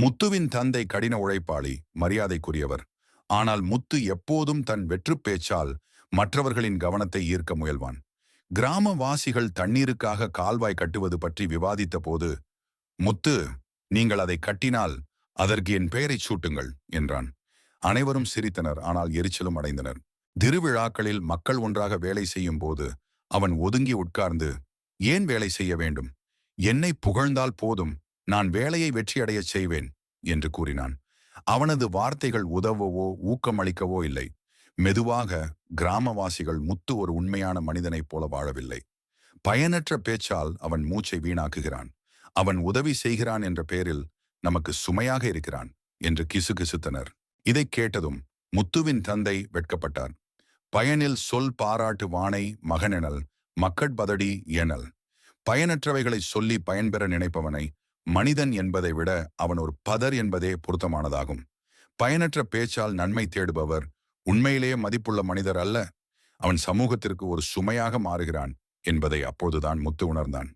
முத்துவின் தந்தை கடின உழைப்பாளி மரியாதைக்குரியவர். ஆனால் முத்து எப்போதும் தன் வெற்றுப் பேச்சால் மற்றவர்களின் கவனத்தை ஈர்க்க முயல்வான். கிராமவாசிகள் தண்ணீருக்காக கால்வாய் கட்டுவது பற்றி விவாதித்த போது முத்து நீங்கள் அதை கட்டினால் அதற்கு என் பெயரைச் சூட்டுங்கள் என்றான். அனைவரும் சிரித்தனர் ஆனால் எரிச்சலும் அடைந்தனர். திருவிழாக்களில் மக்கள் ஒன்றாக வேலை செய்யும் போது அவன் ஒதுங்கி உட்கார்ந்து ஏன் வேலை செய்ய வேண்டும்? என்னை புகழ்ந்தால் போதும். நான் வேலையை வெற்றியடையச் செய்வேன் என்று கூறினான். அவனது வார்த்தைகள் உதவவோ ஊக்கமளிக்கவோ இல்லை. மெதுவாக கிராமவாசிகள் முத்து ஒரு உண்மையான மனிதனைப் போல வாழவில்லை. பயனற்ற பேச்சால் அவன் மூச்சை வீணாக்குகிறான். அவன் உதவி செய்கிறான் என்ற பெயரில் நமக்கு சுமையாக இருக்கிறான் என்று கிசுகிசுத்தனர். இதைக் கேட்டதும் முத்துவின் தந்தை வெட்கப்பட்டார். பயனில் சொல் பாராட்டு வானை மகனெனல் மக்கட்பதடி எனல். பயனற்றவைகளை சொல்லி பயன்பெற நினைப்பவனை மனிதன் என்பதை விட அவன் ஒரு பதர் என்பதே பொருத்தமானதாகும். பயனற்ற பேச்சால் நன்மை தேடுபவர் உண்மையிலேயே மதிப்புள்ள மனிதர் அல்ல. அவன் சமூகத்திற்கு ஒரு சுமையாக மாறுகிறான் என்பதை அப்போதுதான் முத்து உணர்ந்தான்.